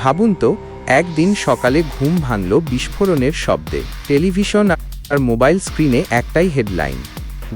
ভাবুন তো, একদিন সকালে ঘুম ভাঙল বিস্ফোরণের শব্দে। টেলিভিশন আর মোবাইল স্ক্রিনে একটাই হেডলাইন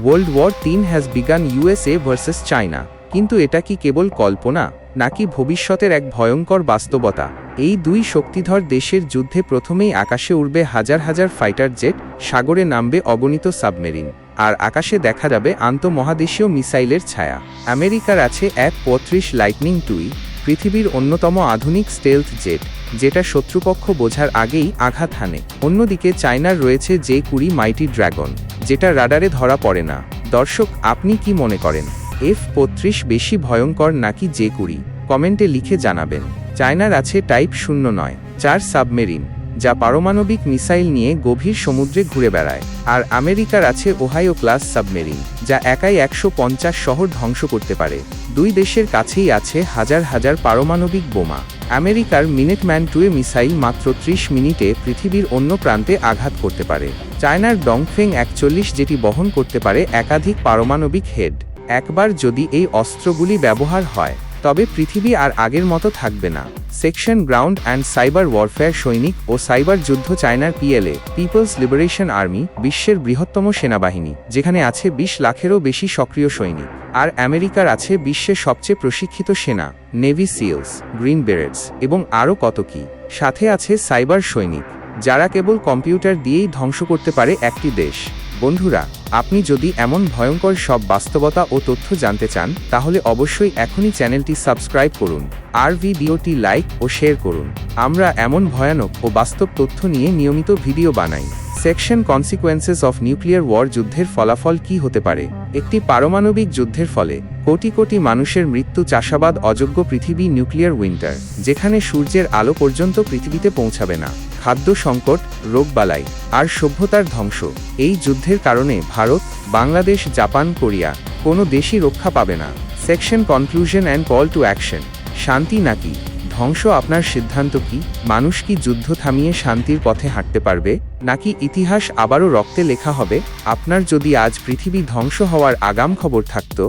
ওয়ার্ল্ড ওয়ার তিন has begun USA versus China কিন্তু এটা কি কেবল কল্পনা, নাকি ভবিষ্যতের এক ভয়ঙ্কর বাস্তবতা? এই দুই শক্তিধর দেশের যুদ্ধে প্রথমেই আকাশে উড়বে হাজার হাজার ফাইটার জেট সাগরে নামবে অগণিত সাবমেরিন, আর আকাশে দেখা যাবে আন্তঃমহাদেশীয় মিসাইলের ছায়া। আমেরিকার আছে এক পঁয়ত্রিশ লাইটনিং টুই পৃথিবীর অন্যতম আধুনিক স্টেলথ জেট যেটা শত্রুপক্ষ বোঝার আগেই আঘাত হানে। অন্যদিকে চায়নার রয়েছে যে কুড়ি মাইটি ড্রাগন, যেটা রাডারে ধরা পড়ে না। দর্শক, আপনি কি মনে করেন? এফ বত্রিশ বেশি ভয়ঙ্কর নাকি জে কুড়ি? কমেন্টে লিখে জানাবেন। চায়নার আছে টাইপ শূন্য নয়, চার সাবমেরিন। যা পারমাণবিক মিসাইল নিয়ে গভীর সমুদ্রে ঘুরে বেড়ায়, আর আমেরিকার আছে ওহাইও ক্লাস সাবমেরিন, যা একাই একশো পঞ্চাশ শহর ধ্বংস করতে পারে। দুই দেশের কাছেই আছে হাজার হাজার পারমাণবিক বোমা। আমেরিকার মিনিটম্যান টুয়ে মিসাইল মাত্র ত্রিশ মিনিটে পৃথিবীর অন্য প্রান্তে আঘাত করতে পারে। চায়নার ডংফেং একচল্লিশ যেটি বহন করতে পারে একাধিক পারমাণবিক হেড। একবার যদি এই অস্ত্রগুলি ব্যবহার হয় তবে পৃথিবী আর আগের মতো থাকবে না। Section ground and cyber warfare সৈনিক ও সাইবার যুদ্ধ চায়নার পিএলএ, পিপলস লিবারেশন আর্মি, বিশ্বের বৃহত্তম সেনাবাহিনী, যেখানে আছে বিশ লাখেরও বেশি সক্রিয় সৈনিক। আর আমেরিকার আছে বিশ্বের সবচেয়ে প্রশিক্ষিত সেনা, নেভি সিলস, গ্রিন বেরেটস, এবং আরও কত কি। সাথে আছে সাইবার সৈনিক, যারা কেবল কম্পিউটার দিয়েই ধ্বংস করতে পারে একটি দেশ। বন্ধুরা, আপনি যদি এমন ভয়ঙ্কর সব বাস্তবতা ও তথ্য জানতে চান, তাহলে অবশ্যই এখনই চ্যানেলটি সাবস্ক্রাইব করুন, আর ভিডিওটি লাইক ও শেয়ার করুন। আমরা এমন ভয়ানক ও বাস্তব তথ্য নিয়ে নিয়মিত ভিডিও বানাই। Section consequences of nuclear war যুদ্ধের ফলাফল কি হতে পারে? একটি পারমাণবিক যুদ্ধের ফলে। কোটি কোটি মানুষের মৃত্যু, চাষাবাদ, অযোগ্য পৃথিবী, নিউক্লিয়ার উইন্টার, যেখানে সূর্যের আলো পর্যন্ত পৃথিবীতে পৌঁছাবে না। খাদ্য সংকট রোগবালাই আর সভ্যতার ধ্বংস। এই যুদ্ধের কারণে ভারত, বাংলাদেশ, জাপান, কোরিয়া কোনো দেশই রক্ষা পাবে না। Section conclusion and call to action. শান্তি নাকি? ধ্বংস আপনার সিদ্ধান্ত কি? মানুষ কি যুদ্ধ থামিয়ে শান্তির পথে হাঁটতে পারবে? নাকি ইতিহাস আবারও রক্তে লেখা হবে, আপনার যদি আজ পৃথিবী ধ্বংস হওয়ার আগাম খবর থাকত,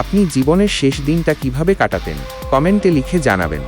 আপনি জীবনের শেষ দিনটা কীভাবে কাটাতেন? কমেন্টে লিখে জানাবেন।